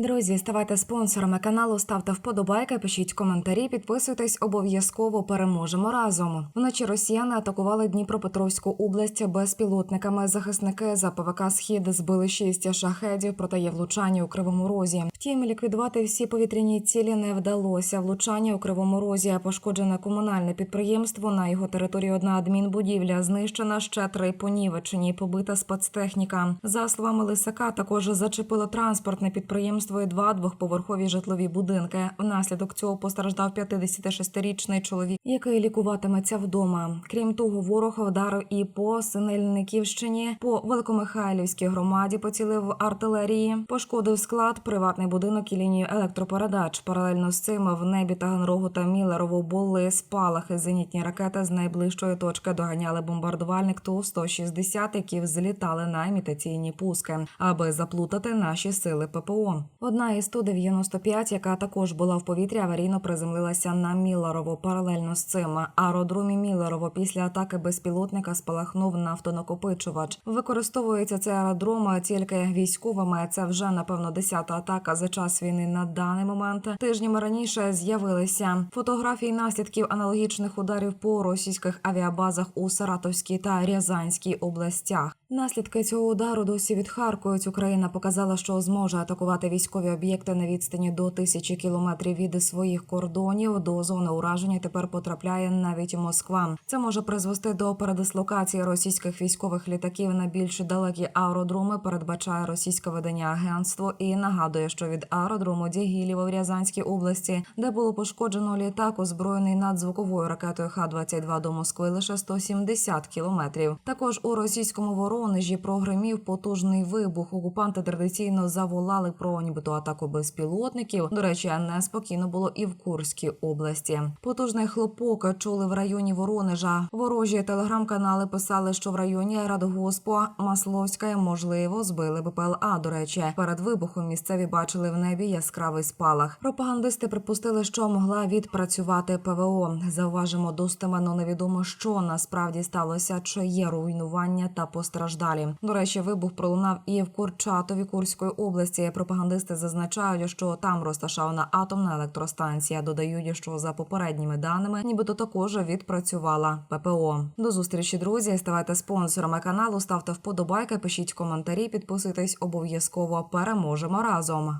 Друзі, ставайте спонсорами каналу, ставте вподобайки, пишіть коментарі, підписуйтесь обов'язково. Переможемо разом. Вночі росіяни атакували Дніпропетровську область безпілотниками. Захисники за ПВК Схід збили шість шахедів, проте є влучання у кривому розі. Втім, ліквідувати всі повітряні цілі не вдалося. Влучання у кривому розі пошкоджене комунальне підприємство. На його території одна адмінбудівля знищена ще три понівечені. Побита спецтехніка. За словами Лисака, також зачепило транспортне підприємство і два двохповерхові житлові будинки. Внаслідок цього постраждав 56-річний чоловік, який лікуватиметься вдома. Крім того, ворог вдарив і по Синельниківщині, по Великомихайлівській громаді поцілив артилерії, пошкодив склад, приватний будинок і лінію електропередач. Паралельно з цим в небі Таганрогу та Мілерово були спалахи. Зенітні ракети з найближчої точки доганяли бомбардувальник Ту-160, які взлітали на імітаційні пуски, аби заплутати наші сили ППО. Одна із Ту-95, яка також була в повітрі, аварійно приземлилася на Міллерово. Паралельно з цим аеродромі Міллерово після атаки безпілотника спалахнув нафтонакопичувач. Використовується цей аеродром тільки військовими. Це вже напевно десята атака за час війни на даний момент. Тижнями раніше з'явилися фотографії наслідків аналогічних ударів по російських авіабазах у Саратовській та Рязанській областях. Наслідки цього удару досі відхаркують. Україна показала, що зможе атакувати військові об'єкти на відстані до тисячі кілометрів від своїх кордонів. До зони ураження тепер потрапляє навіть Москва. Це може призвести до передислокації російських військових літаків на більш далекі аеродроми. Передбачає російське видання агентство і нагадує, що від аеродрому Дягілєво в Рязанській області, де було пошкоджено літак, озброєний надзвуковою ракетою Х-22 до Москви, лише 170 кілометрів. Також у російському Воронежі прогримів потужний вибух. Окупанти традиційно заволали про нібито атаку безпілотників. До речі, неспокійно було і в Курській області. Потужний хлопок чули в районі Воронежа. Ворожі телеграм-канали писали, що в районі Радгоспу Масловська можливо збили БПЛА. До речі, перед вибухом місцеві бачили в небі яскравий спалах. Пропагандисти припустили, що могла відпрацювати ПВО. Зауважимо достеменно невідомо, що насправді сталося, чи є руйнування та постраждалі. До речі, вибух пролунав і в Курчатові Курської області. Пропагандисти зазначають, що там розташована атомна електростанція. Додають, що за попередніми даними, нібито також відпрацювала ППО. До зустрічі, друзі. Ставайте спонсорами каналу, ставте вподобайки, пишіть коментарі, підписуйтесь обов'язково. Переможемо разом.